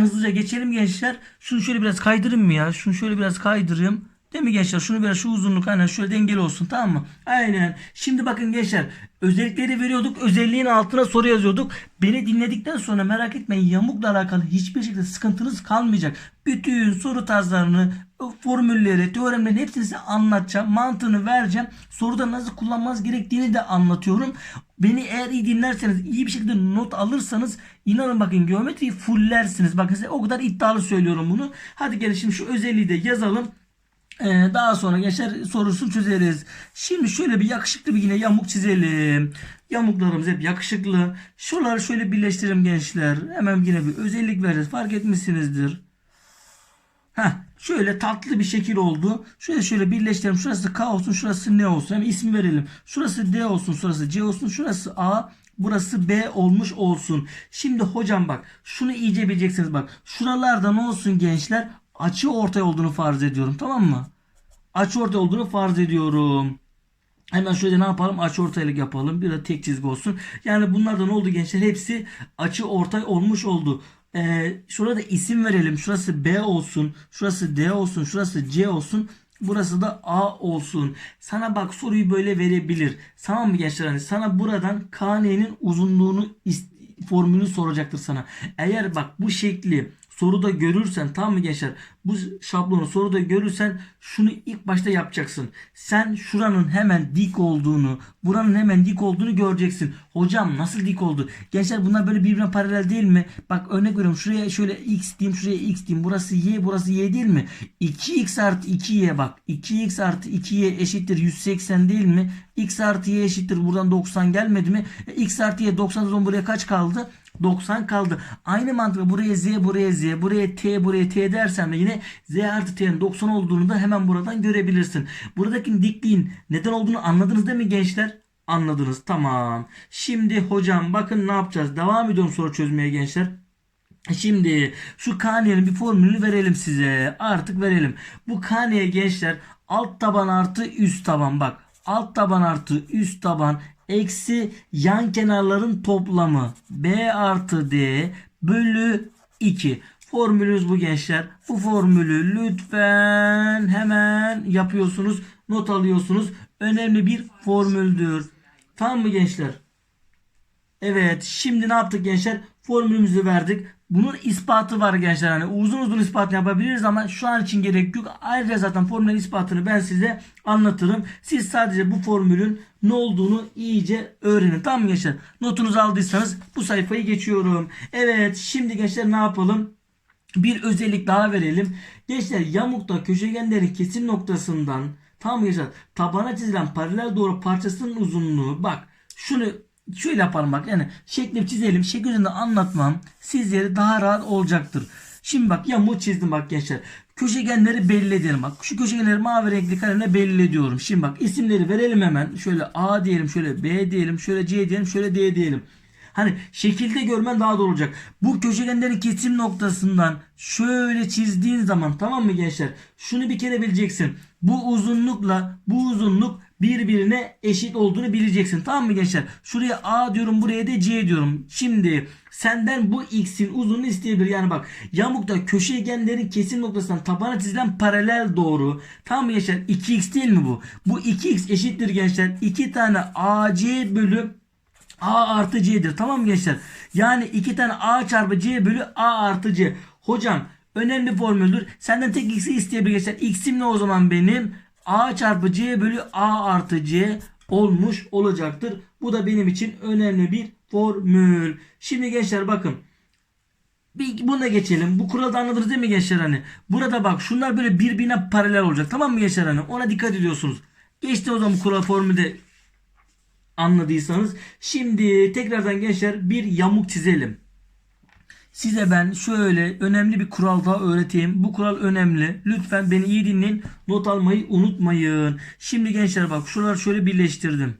hızlıca geçelim gençler. Şunu şöyle biraz kaydırayım mı ya? Şunu şöyle biraz kaydırayım. Değil mi gençler? Şunu biraz şu uzunluk aynen şöyle dengeli olsun tamam mı? Aynen. Şimdi bakın gençler özellikleri veriyorduk. Özelliğin altına soru yazıyorduk. Beni dinledikten sonra merak etmeyin yamukla alakalı hiçbir şekilde sıkıntınız kalmayacak. Bütün soru tarzlarını, formülleri, teoremlerin hepsini size anlatacağım. Mantığını vereceğim. Soruda nasıl kullanmanız gerektiğini de anlatıyorum. Beni eğer iyi dinlerseniz, iyi bir şekilde not alırsanız inanın bakın geometriyi fullersiniz. Bakın size o kadar iddialı söylüyorum bunu. Hadi gelin şimdi şu özelliği de yazalım. Ee, daha sonra gençler sorusunu çözeriz. Şimdi şöyle bir yakışıklı bir yine yamuk çizelim. Yamuklarımız hep yakışıklı. Şuraları şöyle birleştirelim gençler. Hemen yine bir özellik vereceğiz. Fark etmişsinizdir. Heh, şöyle tatlı bir şekil oldu. Şöyle şöyle birleştirelim. Şurası K olsun, şurası ne olsun. Hem ismi verelim. Şurası D olsun, şurası C olsun, şurası A, burası B olmuş olsun. Şimdi hocam bak, şunu iyice bileceksiniz bak. Şuralarda ne olsun gençler? Açı ortay olduğunu farz ediyorum, tamam mı? Açı ortay olduğunu farz ediyorum. Hemen şöyle ne yapalım? Açı ortaylık yapalım. Bir de tek çizgi olsun. Yani bunlardan oldu gençler. Hepsi açı ortay olmuş oldu. Ee, şurada isim verelim. Şurası B olsun. Şurası D olsun. Şurası C olsun. Burası da A olsun. Sana bak soruyu böyle verebilir. Tamam mı gençler? Hani sana buradan KN'nin uzunluğunu formülünü soracaktır sana. Eğer bak bu şekli soruda görürsen tamam mı gençler? Bu şablonu soruda görürsen şunu ilk başta yapacaksın. Sen şuranın hemen dik olduğunu, buranın hemen dik olduğunu göreceksin. Hocam nasıl dik oldu? Gençler bunlar böyle birbirine paralel değil mi? Bak örnek veriyorum. Şuraya şöyle x diyeyim, şuraya x diyeyim. Burası y, burası y değil mi? 2x artı 2y bak. 2x artı 2y eşittir 180 değil mi? x artı y eşittir buradan 90 gelmedi mi? E, x artı y 90 o zaman buraya kaç kaldı? 90 kaldı. Aynı mantıkla buraya z, buraya z, buraya t, buraya t dersem de yine z artı t'nin 90 olduğunu da hemen buradan görebilirsin. Buradaki dikliğin neden olduğunu anladınız değil mi gençler? Anladınız. Tamam. Şimdi hocam bakın ne yapacağız? Devam ediyorum soru çözmeye gençler. Şimdi şu KN'nin bir formülünü verelim size. Artık verelim. Bu KN'ye gençler alt taban artı üst taban bak. Alt taban artı üst taban eksi yan kenarların toplamı B artı D bölü 2. Formülümüz bu gençler. Bu formülü lütfen hemen yapıyorsunuz. Not alıyorsunuz. Önemli bir formüldür. Tamam mı gençler? Evet şimdi ne yaptık gençler? Formülümüzü verdik. Bunun ispatı var gençler. Hani uzun uzun ispatını yapabiliriz ama şu an için gerek yok. Ayrıca zaten formülün ispatını ben size anlatırım. Siz sadece bu formülün ne olduğunu iyice öğrenin. Tamam mı gençler? Notunuzu aldıysanız bu sayfayı geçiyorum. Evet şimdi gençler ne yapalım? Bir özellik daha verelim. Gençler yamukta köşegenlerin kesim noktasından tam gençler tabana çizilen paralel doğru parçasının uzunluğu bak şunu şöyle yapalım bak yani şekli çizelim şekil üzerinde anlatmam sizlere daha rahat olacaktır. Şimdi bak yamuğu çizdim bak gençler. Köşegenleri belli edelim bak. Şu köşegenleri mavi renkli kalemle belli. Şimdi bak isimleri verelim hemen. Şöyle A diyelim, şöyle B diyelim, şöyle C diyelim, şöyle D diyelim. Hani şekilde görmen daha doğru olacak. Bu köşegenlerin kesim noktasından şöyle çizdiğin zaman tamam mı gençler? Şunu bir kere bileceksin. Bu uzunlukla bu uzunluk birbirine eşit olduğunu bileceksin. Tamam mı gençler? Şuraya A diyorum buraya da C diyorum. Şimdi senden bu x'in uzunluğunu isteyebilir. Yani bak yamukta köşegenlerin kesim noktasından tabana çizilen paralel doğru. Tamam mı gençler? 2x değil mi bu? Bu 2x eşittir gençler. 2 tane AC bölü A artı C'dir. Tamam mı gençler? Yani iki tane A çarpı C bölü A artı C. Hocam önemli formüldür. Senden tek x'i isteyebilir gençler. X'im ne o zaman benim? A çarpı C bölü A artı C olmuş olacaktır. Bu da benim için önemli bir formül. Şimdi gençler bakın. Bir buna geçelim. Bu kuralda anladınız değil mi gençler hani? Burada bak şunlar böyle birbirine paralel olacak. Tamam mı gençler hani? Ona dikkat ediyorsunuz. Geçti o zaman kural formülde anladıysanız. Şimdi tekrardan gençler bir yamuk çizelim. Size ben şöyle önemli bir kural daha öğreteyim. Bu kural önemli. Lütfen beni iyi dinleyin. Not almayı unutmayın. Şimdi gençler bak şuraları şöyle birleştirdim.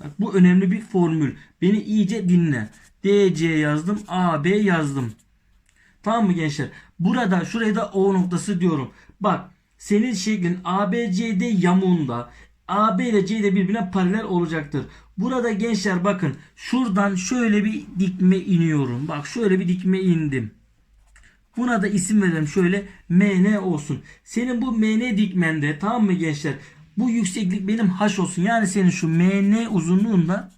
Bak bu önemli bir formül. Beni iyice dinle. DC yazdım. AB yazdım. Tamam mı gençler? Burada şuraya da O noktası diyorum. Bak senin şeklin ABCD yamuğunda AB ile C de birbirine paralel olacaktır. Burada gençler bakın şuradan şöyle bir dikme iniyorum. Bak şöyle bir dikme indim. Buna da isim verelim şöyle MN olsun. Senin bu MN dikmende tamam mı gençler? Bu yükseklik benim H olsun. Yani senin şu MN uzunluğunda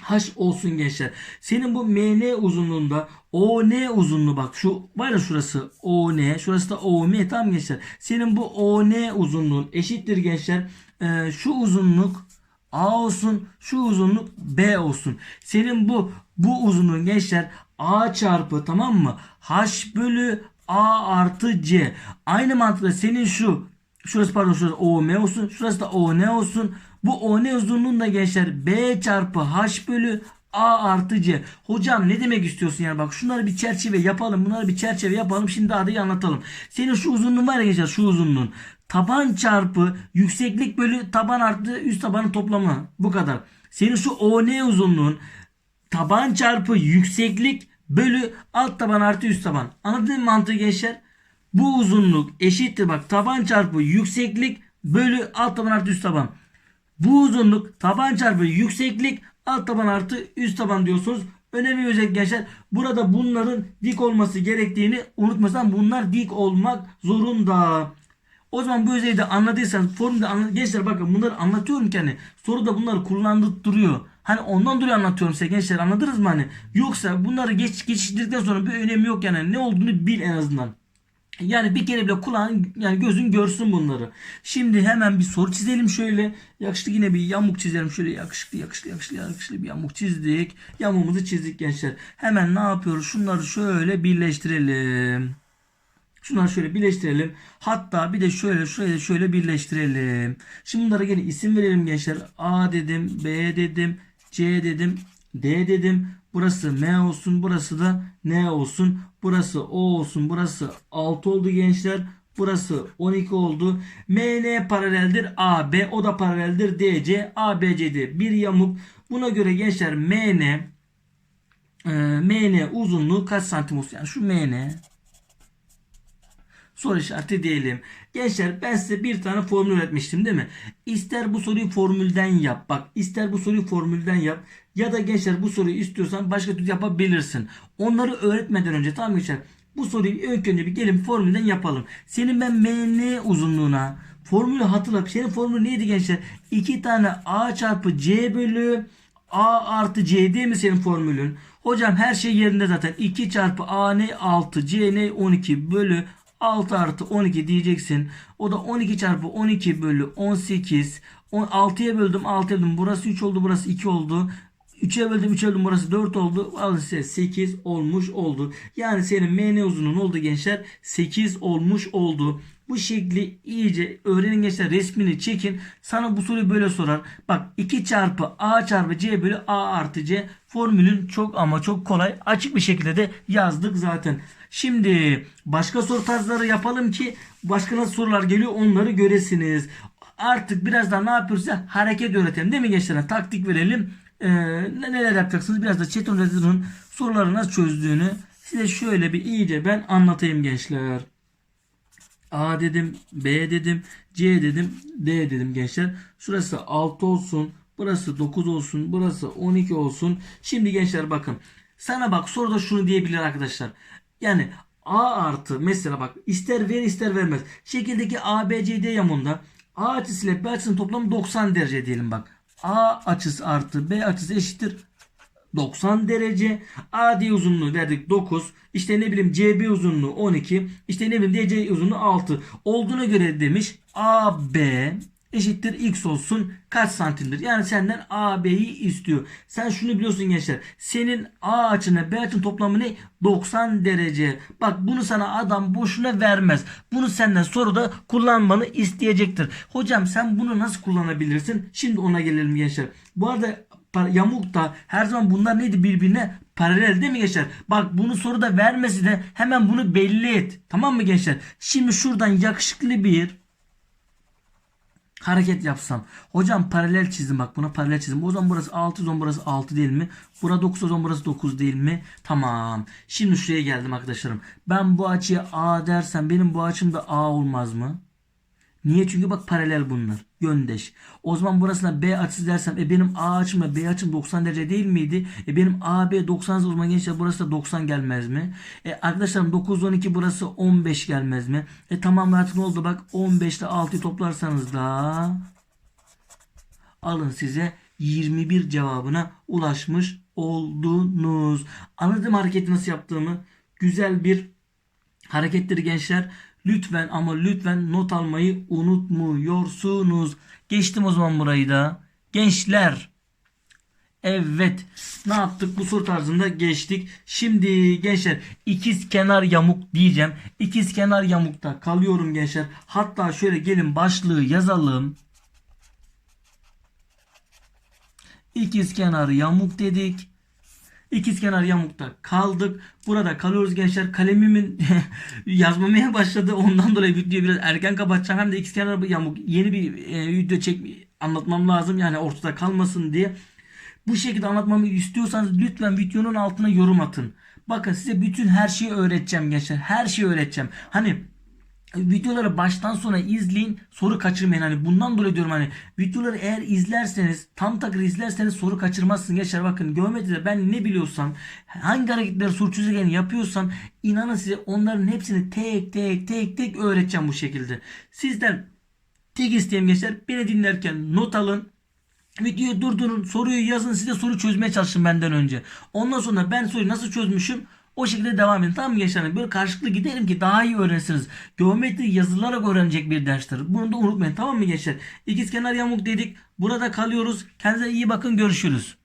H olsun gençler. Senin bu MN uzunluğunda ON uzunluğu bak şu var ya şurası ON şurası da OM tamam gençler. Senin bu ON uzunluğun eşittir gençler. Ee, şu uzunluk A olsun şu uzunluk B olsun. Senin bu bu uzunluğun gençler A çarpı tamam mı? H bölü A artı C. Aynı mantıkla senin şu şurası pardon şurası OM olsun. Şurası da ON olsun. Bu ON uzunluğunda gençler B çarpı H bölü A artı C. Hocam ne demek istiyorsun yani bak şunları bir çerçeve yapalım. Bunları bir çerçeve yapalım. Şimdi iyi anlatalım. Senin şu uzunluğun var ya gençler şu uzunluğun. Taban çarpı yükseklik bölü taban artı üst tabanın toplamı. Bu kadar. Senin şu ON uzunluğun taban çarpı yükseklik bölü alt taban artı üst taban. Anladın mı mantığı gençler? Bu uzunluk eşittir bak taban çarpı yükseklik bölü alt taban artı üst taban. Bu uzunluk taban çarpı yükseklik alt taban artı üst taban diyorsunuz. Önemli özellik gençler. Burada bunların dik olması gerektiğini unutmasan bunlar dik olmak zorunda. O zaman bu özelliği de anladıysanız formülde anla gençler bakın bunları anlatıyorum ki hani soruda bunları kullandırtırıyor. Hani ondan dolayı anlatıyorum size gençler anladınız mı hani? Yoksa bunları geç geçiştirdikten sonra bir önemi yok yani ne olduğunu bil en azından. Yani bir kere bile kulağın yani gözün görsün bunları. Şimdi hemen bir soru çizelim şöyle. Yakışıklı yine bir yamuk çizelim. Şöyle yakışıklı yakışıklı yakışıklı yakışıklı bir yamuk çizdik. Yamuğumuzu çizdik gençler. Hemen ne yapıyoruz? Şunları şöyle birleştirelim. Şunları şöyle birleştirelim. Hatta bir de şöyle da şöyle birleştirelim. Şimdi bunlara gene isim verelim gençler. A dedim, B dedim, C dedim, D dedim. Burası M olsun, burası da N olsun. Burası O olsun, burası 6 oldu gençler. Burası 12 oldu. MN paraleldir AB, o da paraleldir DC. ABCD bir yamuk. Buna göre gençler MN e, MN uzunluğu kaç santim olsun? Yani şu MN soru işareti diyelim. Gençler ben size bir tane formül öğretmiştim değil mi? İster bu soruyu formülden yap. Bak ister bu soruyu formülden yap. Ya da gençler bu soruyu istiyorsan başka türlü yapabilirsin. Onları öğretmeden önce tamam gençler? Bu soruyu ilk önce bir gelin formülden yapalım. Senin ben MN uzunluğuna formülü hatırla. Senin formülü neydi gençler? 2 tane A çarpı C bölü A artı C değil mi senin formülün? Hocam her şey yerinde zaten. 2 çarpı A ne 6 C ne 12 bölü 6 artı 12 diyeceksin. O da 12 çarpı 12 bölü 18. 6'ya böldüm 6'ya böldüm. Burası 3 oldu burası 2 oldu. 3'e böldüm 3'e böldüm burası 4 oldu. Al size 8 olmuş oldu. Yani senin MN uzunluğun oldu gençler 8 olmuş oldu. Bu şekli iyice öğrenin gençler resmini çekin. Sana bu soruyu böyle sorar. Bak 2 çarpı A çarpı C bölü A artı C formülün çok ama çok kolay açık bir şekilde de yazdık zaten. Şimdi başka soru tarzları yapalım ki başka nasıl sorular geliyor onları göresiniz. Artık birazdan ne yapıyoruz ya hareket öğretelim değil mi gençler? Taktik verelim. Ee, neler yapacaksınız? Biraz da chat öğretinin soruları nasıl çözdüğünü size şöyle bir iyice ben anlatayım gençler. A dedim, B dedim, C dedim, D dedim gençler. Şurası 6 olsun, burası 9 olsun, burası 12 olsun. Şimdi gençler bakın. Sana bak soruda şunu diyebilir arkadaşlar. Yani A artı mesela bak ister ver ister vermez. Şekildeki ABCD yamunda A açısı ile B açısının toplamı 90 derece diyelim bak. A açısı artı B açısı eşittir 90 derece. AD uzunluğu verdik 9. İşte ne bileyim CB uzunluğu 12. İşte ne bileyim DC uzunluğu 6. Olduğuna göre demiş AB eşittir x olsun kaç santimdir? Yani senden AB'yi istiyor. Sen şunu biliyorsun gençler. Senin A açına B açının toplamı ne? 90 derece. Bak bunu sana adam boşuna vermez. Bunu senden soruda kullanmanı isteyecektir. Hocam sen bunu nasıl kullanabilirsin? Şimdi ona gelelim gençler. Bu arada yamuk da her zaman bunlar neydi birbirine paralel değil mi gençler? Bak bunu soruda vermesi de hemen bunu belli et. Tamam mı gençler? Şimdi şuradan yakışıklı bir hareket yapsam. Hocam paralel çizdim bak buna paralel çizdim. O zaman burası 6 o zaman burası 6 değil mi? Bura 9 o zaman burası 9 değil mi? Tamam. Şimdi şuraya geldim arkadaşlarım. Ben bu açıya A dersem benim bu açım da A olmaz mı? Niye? Çünkü bak paralel bunlar. Yöndeş. O zaman burasına B açısı dersem e benim A açımla B açım 90 derece değil miydi? E benim AB 90 ise o zaman gençler burası da 90 gelmez mi? E arkadaşlarım 9 12 burası 15 gelmez mi? E tamam artık ne oldu bak 15 ile 6'yı toplarsanız da alın size 21 cevabına ulaşmış oldunuz. Anladım hareketi nasıl yaptığımı. Güzel bir harekettir gençler. Lütfen ama lütfen not almayı unutmuyorsunuz. Geçtim o zaman burayı da. Gençler. Evet. Ne yaptık? Bu soru tarzında geçtik. Şimdi gençler ikiz kenar yamuk diyeceğim. İkiz kenar yamukta kalıyorum gençler. Hatta şöyle gelin başlığı yazalım. İkiz kenar yamuk dedik. İkiz kenar yamukta kaldık. Burada kalıyoruz gençler. Kalemimin yazmamaya başladı. Ondan dolayı videoyu biraz erken kapatacağım. Hem de ikiz kenar yamuk yeni bir e, video çek anlatmam lazım. Yani ortada kalmasın diye. Bu şekilde anlatmamı istiyorsanız lütfen videonun altına yorum atın. Bakın size bütün her şeyi öğreteceğim gençler. Her şeyi öğreteceğim. Hani videoları baştan sona izleyin soru kaçırmayın. Hani bundan dolayı diyorum hani videoları eğer izlerseniz tam takır izlerseniz soru kaçırmazsın gençler. Bakın geometride ben ne biliyorsam hangi hareketleri soru çözerken yapıyorsam inanın size onların hepsini tek tek tek tek öğreteceğim bu şekilde. Sizden tek isteğim gençler. Beni dinlerken not alın. Videoyu durdurun, soruyu yazın, size soru çözmeye çalışın benden önce. Ondan sonra ben soruyu nasıl çözmüşüm o şekilde devam edin. Tamam mı gençler? Böyle karşılıklı gidelim ki daha iyi öğrenirsiniz. Geometri yazılarak öğrenecek bir derstir. Bunu da unutmayın. Tamam mı gençler? İkizkenar yamuk dedik. Burada kalıyoruz. Kendinize iyi bakın. Görüşürüz.